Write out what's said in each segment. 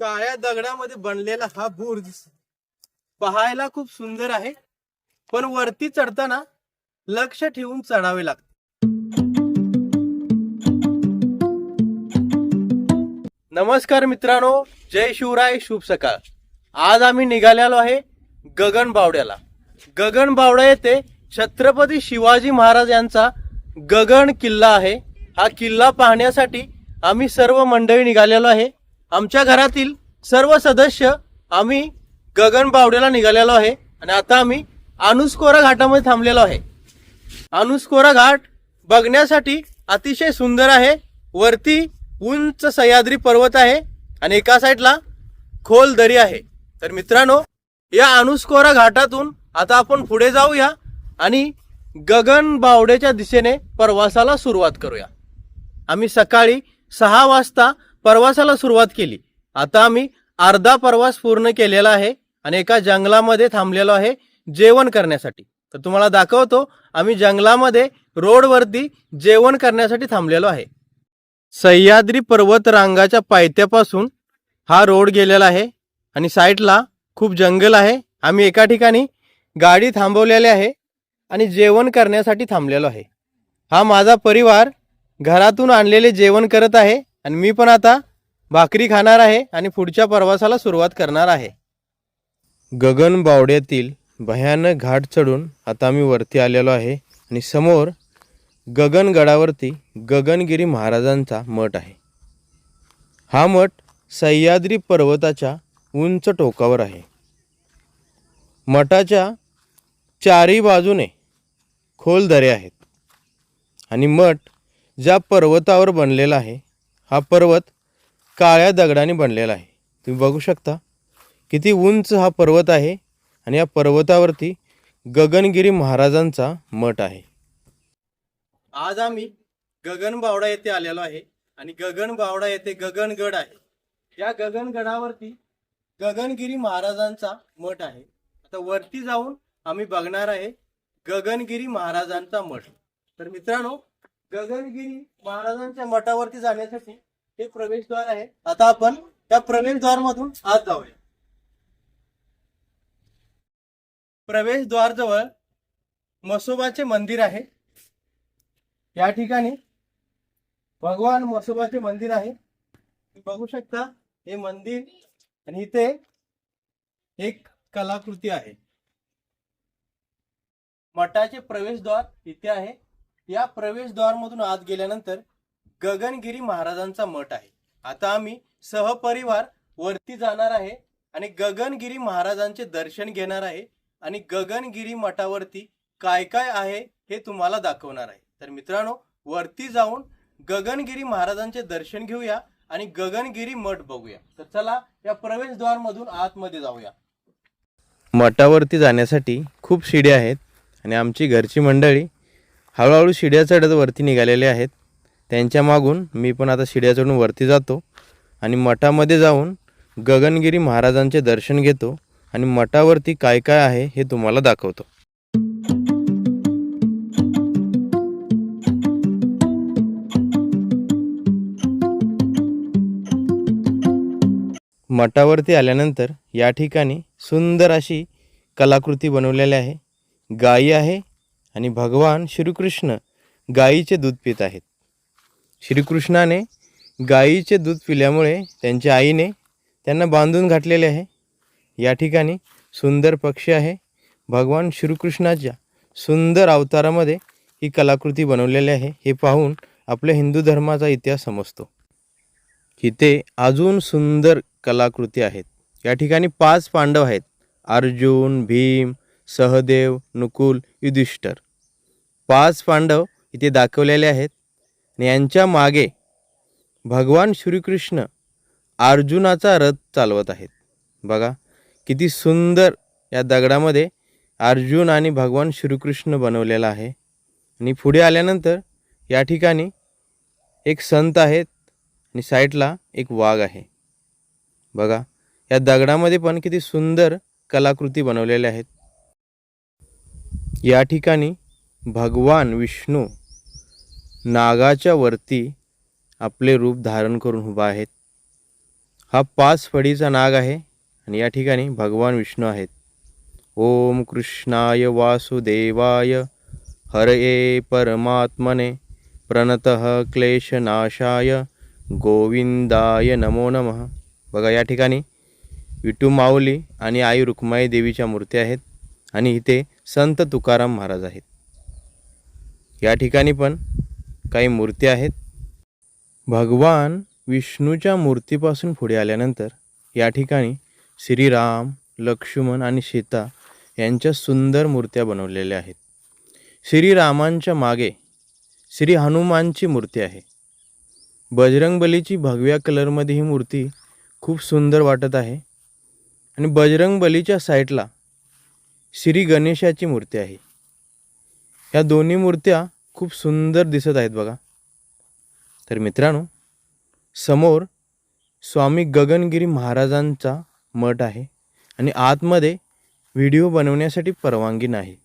काळ्या दगडामध्ये बनलेला हा बुर्ज पाहायला खूप सुंदर आहे. पण वरती चढताना लक्ष ठेवून चढावे लागते. नमस्कार मित्रांनो जय शिवराय शुभ सकाळ. आज आम्ही निघालेलो आहे गगन बावड्याला. गगन बावडा येथे छत्रपती शिवाजी महाराज यांचा गगन किल्ला आहे. हा किल्ला पाहण्यासाठी आम्ही सर्व मंडळी निघालेलो आहे. आमच्या घरातील सर्व सदस्य आम्ही गगन बावड्याला निघालेलो आहे आणि आता आम्ही अनुस्कोरा घाटामध्ये थांबलेलो आहे. अनुस्कोरा घाट बघण्यासाठी अतिशय सुंदर आहे. वरती उंच सह्याद्री पर्वत आहे आणि एका साईडला खोल दरी आहे. तर मित्रांनो या अनुस्कोरा घाटातून आता आपण पुढे जाऊया आणि गगन बावड्याच्या दिशेने प्रवासाला सुरुवात करूया. आम्ही सकाळी सहा वाजता प्रवासाला सुरुवात केली. आता आम्ही अर्धा प्रवास पूर्ण केलेला आहे आणि एका जंगलामध्ये थांबलेलो आहे जेवण करण्यासाठी. तर तुम्हाला दाखवतो आम्ही जंगलामध्ये रोडवरती जेवण करण्यासाठी थांबलेलो आहे. सह्याद्री पर्वत रांगाच्या पायथ्यापासून हा रोड गेलेला आहे आणि साईडला खूप जंगल आहे. आम्ही एका ठिकाणी गाडी थांबवलेली आहे आणि जेवण करण्यासाठी थांबलेलो आहे. हा माझा परिवार घरातून आणलेले जेवण करत आहे. आणि मी पण आता भाकरी खाणार आहे आणि पुढच्या प्रवासाला सुरुवात करणार आहे. गगन बावड्यातील भयानक घाट चढून आता आम्ही वरती आलेलो आहे आणि समोर गगनगडावरती गगनगिरी महाराजांचा मठ आहे. हा मठ सह्याद्री पर्वताच्या उंच टोकावर आहे. मठाच्या चारी बाजूने खोल दरे आहेत. आणि मठ ज्या पर्वतावर बनलेला आहे हा पर्वत काळ्या दगडाने बनलेला आहे. तुम्ही बघू शकता किती उंच हा पर्वत आहे आणि या पर्वतावरती गगनगिरी महाराजांचा मठ आहे. आज आम्ही गगनबावडा येथे आलेलो आहे आणि गगनबावडा येथे गगनगड आहे. या गगनगडावरती गगनगिरी महाराजांचा मठ आहे. आता वरती जाऊन आम्ही बघणार आहे गगनगिरी महाराजांचा मठ. तर मित्रांनो गगनगिरी महाराजांच्या मठावरती जाण्यासाठी हे प्रवेशद्वार आहे. आता आपण त्या प्रवेशद्वार मधून आत जाऊया. प्रवेशद्वार जवळ मसोबाचे मंदिर आहे. या ठिकाणी भगवान मसोबाचे मंदिर आहे. तुम्ही बघू शकता हे मंदिर आणि इथे एक कलाकृती आहे. मठाचे प्रवेशद्वार इथे आहे. या प्रवेशद्वार मधून आत गेल्यानंतर गगनगिरी महाराजांचा मठ आहे. आता आम्ही सहपरिवार वरती जाणार आहे आणि गगनगिरी महाराजांचे दर्शन घेणार आहे आणि गगनगिरी मठावरती काय काय आहे हे तुम्हाला दाखवणार आहे. तर मित्रांनो वरती जाऊन गगनगिरी महाराजांचे दर्शन घेऊया आणि गगनगिरी मठ बघूया. तर चला या प्रवेशद्वार मधून आतमध्ये जाऊया. मठावरती जाण्यासाठी खूप शिड्या आहेत आणि आमची घरची मंडळी हळूहळू शिड्या चढत वरती निघालेले आहेत. त्यांच्या मागून मी पण आता शिड्या चढून वरती जातो आणि मठामध्ये जाऊन गगनगिरी महाराजांचे दर्शन घेतो आणि मठावरती काय काय आहे हे तुम्हाला दाखवतो. मठावरती आल्यानंतर या ठिकाणी सुंदर अशी कलाकृती बनवलेली आहे. गायी आहे आणि भगवान श्रीकृष्ण गायीचे दूध पित आहेत. श्रीकृष्णाने गायीचे दूध पिल्यामुळे त्यांच्या आईने त्यांना बांधून घातलेले आहे. या ठिकाणी सुंदर पक्षी आहे. भगवान श्रीकृष्णाच्या सुंदर अवतारामध्ये ही कलाकृती बनवलेली आहे. हे पाहून आपल्या हिंदू धर्माचा इतिहास समजतो. इथे अजून सुंदर कलाकृती आहेत. या ठिकाणी पाच पांडव आहेत. अर्जुन भीम सहदेव नुकुल युधिष्ठर. पाच पांडव इथे दाखवलेले आहेत. यांच्या मागे भगवान श्रीकृष्ण अर्जुनाचा रथ चालवत आहेत. बघा किती सुंदर या दगडामध्ये अर्जुन आणि भगवान श्रीकृष्ण बनवलेला आहे. आणि पुढे आल्यानंतर या ठिकाणी एक संत आहेत आणि साईडला एक वाघ आहे. बघा या दगडामध्ये पण किती सुंदर कलाकृती बनवलेल्या आहेत. या ठिकाणी भगवान विष्णू नागाच्या वरती आपले रूप धारण करून उभा आहेत. हा पाच फडीचा नाग आहे आणि या ठिकाणी भगवान विष्णू आहेत. ओम कृष्णाय वासुदेवाय. हरये परमात्मने प्रणत क्लेशनाशाय. गोविंदाय नमो नमः. बघा या ठिकाणी विटू माऊली आणि आई रुक्माई देवीच्या मूर्त्या आहेत आणि इथे संत तुकाराम महाराज आहेत. या ठिकाणी पण काही मूर्ती आहेत. भगवान विष्णूच्या मूर्तीपासून पुढे आल्यानंतर या ठिकाणी श्रीराम लक्ष्मण आणि सीता यांच्या सुंदर मूर्त्या बनवलेल्या आहेत. श्रीरामांच्या मागे श्री हनुमानची मूर्ती आहे. बजरंगबलीची भगव्या कलरमध्ये ही मूर्ती खूप सुंदर वाटत आहे आणि बजरंगबलीच्या साईडला श्री गणेशाची मूर्ती आहे. या दोन्ही मूर्त्या खूप सुंदर दिसत आहेत बघा. तर मित्रांनो समोर स्वामी गगनगिरी महाराजांचा मठ आहे आणि आतमध्ये व्हिडिओ बनवण्यासाठी परवानगी नाही.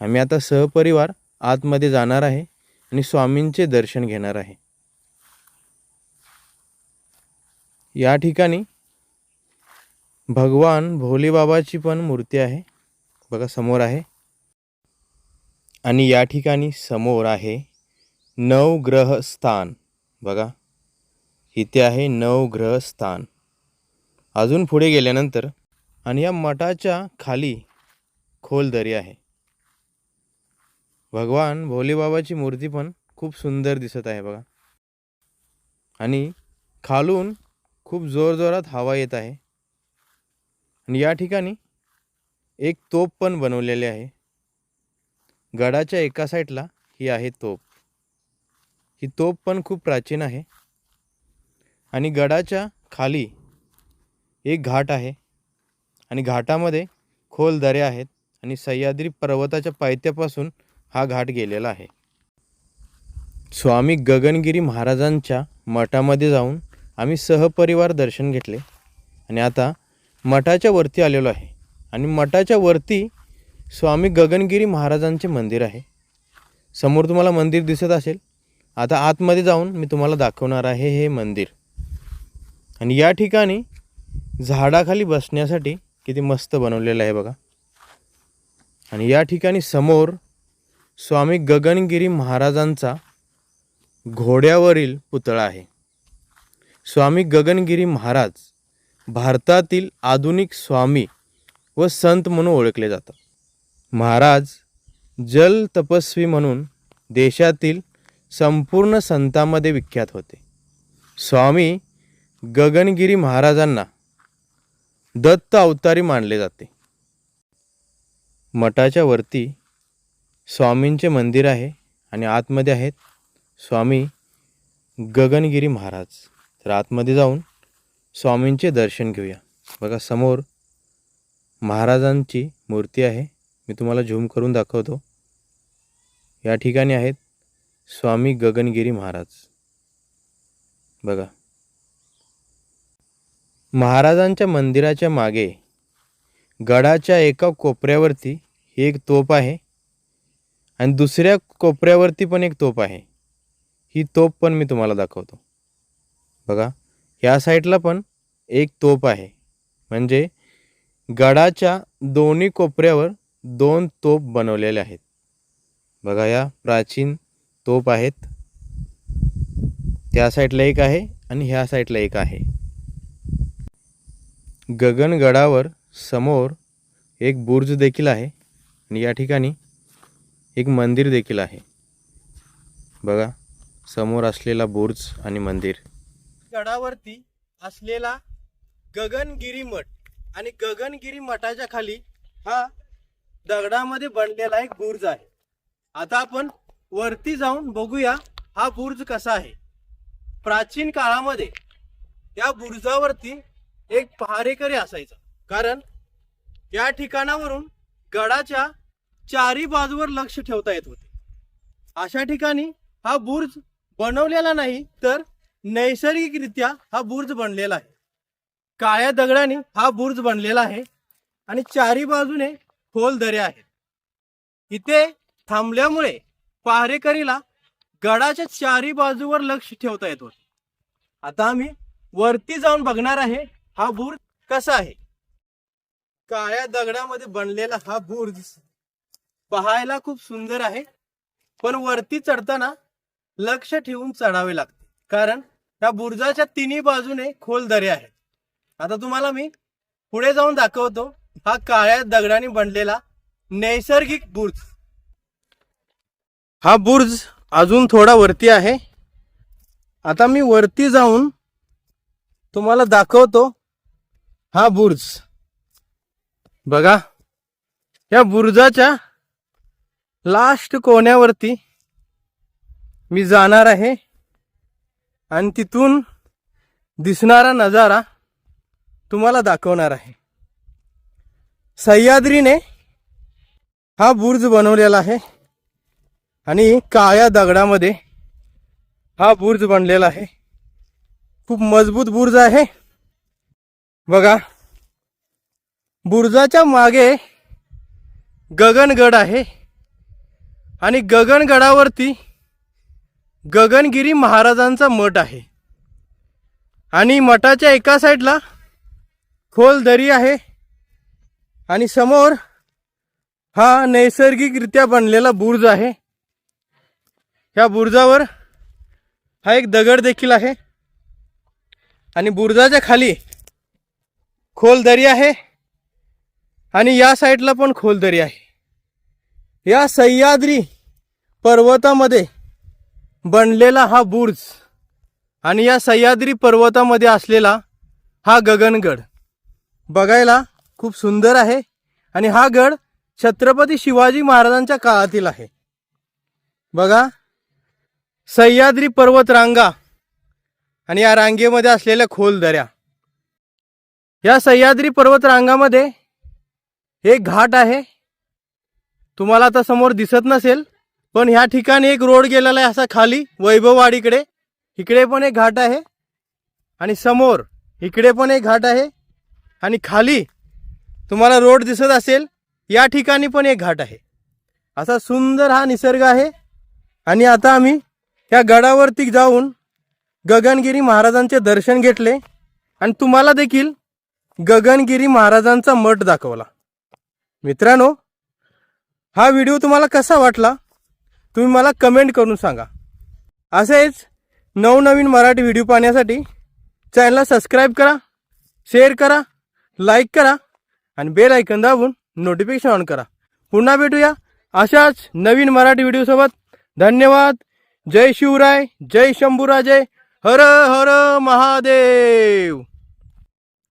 आम्ही आता सहपरिवार आतमध्ये जाणार आहे आणि स्वामींचे दर्शन घेणार आहे. या ठिकाणी भगवान भोलेबाबाची पण मूर्ती आहे. बघा समोर आहे. आणि या ठिकाणी समोर आहे नवग्रह स्थान बघा इथे आहे नवग्रह स्थान अजून पुढे गेल्यानंतर आणि या मठाच्या खाली खोल दरी आहे. भगवान भोलेबाबाची मूर्ती पण खूप सुंदर दिसत आहे बघा. आणि खालून खूप जोरजोरात हवा येत आहे. आणि या ठिकाणी एक तोप पण बनवलेले आहे. गडाच्या एका साईडला ही आहे तोप ही तोप पण खूप प्राचीन आहे. आणि गडाच्या खाली एक घाट आहे. आणि घाटामध्ये खोल दऱ्या आहेत. आणि सह्याद्री पर्वताच्या पायथ्यापासून हा घाट गेलेला आहे. स्वामी गगनगिरी महाराजांच्या मठामध्ये जाऊन आम्ही सहपरिवार दर्शन घेतले. आणि आता मठाच्या वरती आलेलो आहे. आणि मठाच्या वरती स्वामी गगनगिरी महाराजांचे मंदिर आहे. समोर तुम्हाला मंदिर दिसत असेल. आता आतमध्ये जाऊन मी तुम्हाला दाखवणार आहे हे मंदिर. आणि या ठिकाणी झाडाखाली बसण्यासाठी किती मस्त बनवलेलं आहे बघा. आणि या ठिकाणी समोर स्वामी गगनगिरी महाराजांचा घोड्यावरील पुतळा आहे. स्वामी गगनगिरी महाराज भारतातील आधुनिक स्वामी व संत म्हणून ओळखले जातात. महाराज जल तपस्वी म्हणून देशातील संपूर्ण संतांमध्ये विख्यात होते. स्वामी गगनगिरी महाराजांना दत्त अवतारी मानले जाते. मठाच्या वरती स्वामींचे मंदिर आहे आणि आतमध्ये आहेत स्वामी गगनगिरी महाराज. तर आतमध्ये जाऊन स्वामींचे दर्शन घेऊया. बघा समोर महाराजांची मूर्ती आहे. मी तुम्हाला झूम करून दाखवतो. या ठिकाणी आहेत स्वामी गगनगिरी महाराज. बघा. महाराजांच्या मंदिराच्या मागे गडाच्या एका कोपऱ्यावरती ही एक तोप आहे आणि दुसऱ्या कोपऱ्यावरती पण एक तोप आहे. ही तोप पण मी तुम्हाला दाखवतो. बघा. या साईडला पण एक तोप आहे. म्हणजे गडाच्या दोन्ही कोपऱ्यावर दोन तोप बनवलेले आहेत. बघा या प्राचीन तोप आहेत. त्या साईडला एक आहे आणि ह्या साईडला एक आहे. गगनगडावर समोर एक बुर्ज देखील आहे आणि या ठिकाणी एक मंदिर देखील आहे. बघा समोर असलेला बुर्ज आणि मंदिर. गडावरती असलेला गगनगिरी मठ आणि गगनगिरी मठाच्या खाली हा दगडामध्ये बनलेला एक बुर्ज आहे. आता आपण वरती जाऊन बघूया हा बुर्ज कसा आहे. प्राचीन काळामध्ये या बुर्जावरती एक पहारेकरी असायचा. कारण या ठिकाणावरून गडाच्या चारी बाजूवर लक्ष ठेवता येत होते. अशा ठिकाणी हा बुर्ज बनवलेला नाही तर नैसर्गिकरित्या हा बुर्ज बनलेला आहे. काळ्या दगडाने हा बुर्ज बनलेला आहे आणि चारी बाजूने खोल दऱ्या आहेत. इथे थांबल्यामुळे पहारेकरीला गडाच्या चारी बाजूवर लक्ष ठेवता येत होते. आता आम्ही वरती जाऊन बघणार आहे हा भूर कसा आहे. काळ्या दगडामध्ये बनलेला हा बुर्ज पाहायला खूप सुंदर आहे. पण वरती चढताना लक्ष ठेवून चढावे लागते. कारण या बुर्जाच्या तिन्ही बाजूने खोल दरे आहेत. आता तुम्हाला मी पुढे जाऊन दाखवतो. हा काळ्या दगडाने बनलेला नैसर्गिक बुर्ज. हा बुर्ज अजून थोडा वरती आहे. आता मी वरती जाऊन तुम्हाला दाखवतो हा बुर्ज. बघा या बुर्जाच्या लास्ट कोण्यावरती मी जाणार आहे आणि तिथून दिसणारा नजारा तुम्हाला दाखवणार आहे. सह्याद्रीने हा बुर्ज बनवलेला आहे आणि काळ्या दगडामध्ये हा बुर्ज बनलेला आहे. खूप मजबूत बुर्ज आहे. बघा बुर्जाच्या मागे गगनगड आहे आणि गगनगडावरती गगनगिरी महाराजांचा मठ आहे. आणि मठाच्या एका साईडला खोल दरी आहे. आणि समोर हा नैसर्गिकरित्या बनलेला बुर्ज आहे. ह्या बुर्जावर हा एक दगड देखील आहे. आणि बुर्जाच्या खाली खोल दरी आहे. आणि या साईडला पण खोल दरी आहे. या सह्याद्री पर्वतामध्ये बनलेला हा बुर्ज आणि या सह्याद्री पर्वतामध्ये असलेला हा गगनगड बघायला खूप सुंदर आहे आणि हा गड छत्रपती शिवाजी महाराजांच्या काळातील आहे. बघा सह्याद्री पर्वत रांगा आणि या रांगेमध्ये असलेल्या खोल दऱ्या. या सह्याद्री पर्वत रांगामध्ये एक घाट आहे. तुम्हाला आता समोर दिसत नसेल पण ह्या ठिकाणी एक रोड गेलेला आहे असा खाली वैभववाडीकडे. इकडे पण एक घाट आहे आणि समोर इकडे पण एक घाट आहे आणि खाली तुम्हाला रोड दिसत असेल या ठिकाणी पण एक घाट आहे. असा सुंदर हा निसर्ग आहे. आणि आता आम्ही या गडावरती जाऊन गगनगिरी महाराजांचे दर्शन घेतले आणि तुम्हाला देखील गगनगिरी महाराजांचा मठ दाखवला. मित्रांनो हा व्हिडिओ तुम्हाला कसा वाटला तुम्ही मला कमेंट करून सांगा. असेच नवनवीन मराठी व्हिडिओ पाहण्यासाठी चॅनलला सबस्क्राईब करा शेअर करा लाईक करा. आणि बेल ऐकन दाबून नोटिफिकेशन ऑन करा. पुन्हा भेटूया अशाच नवीन मराठी व्हिडिओसोबत धन्यवाद. जय शिवराय. जय शंभूराजे. हर हर महादेव.